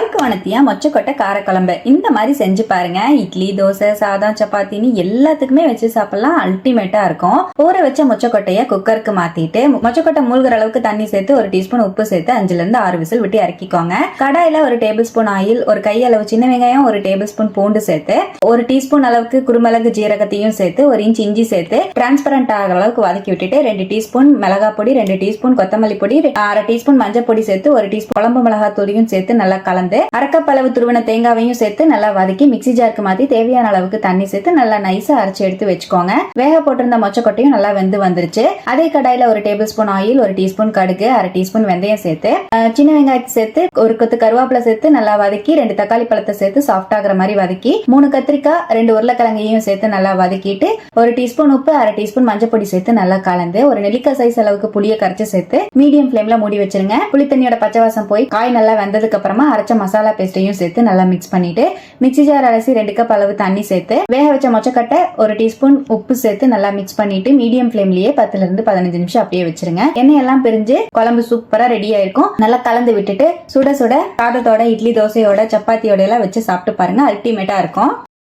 வாய்க்கு வனத்தியா மொச்சக்கொட்டை காரக்குழம்பு. இந்த மாதிரி செஞ்சு பாருங்க. இட்லி தோசை சாதம் சப்பாத்தின்னு எல்லாத்துக்குமே வச்சு சாப்பிடலாம். அல்டிமேட்டா இருக்கும். ஊற வச்ச மொச்சக்கொட்டைய குக்கருக்கு மாத்திட்டு மொச்சக்கொட்டை மூழ்கிற அளவுக்கு தண்ணி சேர்த்து ஒரு டீஸ்பூன் உப்பு சேர்த்து அஞ்சுல இருந்து ஆறு விசில் விட்டு இறக்கிக்கோங்க. கடாயில ஒரு டேபிள் ஸ்பூன் ஆயில் ஒரு கையளவு சின்ன வெங்காயம் ஒரு டேபிள் ஸ்பூன் பூண்டு சேர்த்து ஒரு டீஸ்பூன் அளவுக்கு குருமிளகு ஜீரகத்தையும் சேர்த்து ஒரு இன்ச் இஞ்சி சேர்த்து டிரான்ஸ்பரண்ட் ஆகிற அளவுக்கு வதக்கி விட்டுட்டு ரெண்டு டீஸ்பூன் மிளகா பொடி ரெண்டு டீஸ்பூன் கொத்தமல்லி பொடி அரை டீஸ்பூன் மஞ்சள் பொடி சேர்த்து ஒரு டீஸ்பூன் குழம்பு மிளகா தூளியும் சேர்த்து நல்லா கலந்து அரைக்கப்பளவு துருவன தேங்காவையும் சேர்த்து நல்லா வதக்கி மிக்ஸி ஜாருக்கு மாத்தி தேவையான அளவுக்கு தண்ணி சேர்த்து நல்லா நைஸா அரைச்சு எடுத்து வச்சுக்கோங்க. வேக போட்டிருந்த மொச்சக்கொட்டையும் நல்லா வெந்து வந்துருச்சு. அதே கடாயில ஒரு டேபிள் ஸ்பூன் ஆயில் ஒரு டீஸ்பூன் கடுகு அரை டீஸ்பூன் வெந்தயம் சேர்த்து சின்ன வெங்காயத்தை சேர்த்து ஒரு கொத்து கருவேப்பிலை சேர்த்து நல்லா வதக்கி ரெண்டு தக்காளி பழத்தை சேர்த்து சாஃப்ட் ஆகுற மாதிரி வதக்கி மூணு கத்திரிக்காய் ரெண்டு உருளைக்கிழங்கையும் சேர்த்து நல்லா வதக்கிட்டு ஒரு டீஸ்பூன் உப்பு அரை டீஸ்பூன் மஞ்சள் பொடி சேர்த்து நல்லா கலந்து ஒரு நெல்லிக்காய் சைஸ் அளவுக்கு புளியை கரைச்சு சேர்த்து மீடியம் ஃப்ளேம்ல மூடி வச்சிருங்க. புளி தண்ணியோட பச்சை வாசம் போய் காய் நல்லா வெந்ததுக்கு அப்புறமா அரைச்ச மசாலா பேஸ்ட்டையும் சேர்த்து நல்லா மிக்ஸ் பண்ணிட்டு மிக்ஸி ஜார் அலசி ரெண்டு கப் அளவு தண்ணி சேர்த்து வேக வச்ச மொச்சக்கட்டை ஒரு டீஸ்பூன் உப்பு சேர்த்து நல்லா மிக்ஸ் பண்ணிட்டு மீடியம் ஃப்ளேம்லயே பத்துல இருந்து பதினஞ்சு நிமிஷம் அப்படியே வச்சிருங்க. எண்ணெய் எல்லாம் பிரிஞ்சு குழம்பு சூப்பரா ரெடி ஆயிருக்கும். நல்லா கலந்து விட்டுட்டு சுட சுட சாதத்தோட இட்லி தோசையோட சப்பாத்தியோட எல்லாம் வச்சு சாப்பிட்டு பாருங்க. அல்டிமேட்டா இருக்கும்.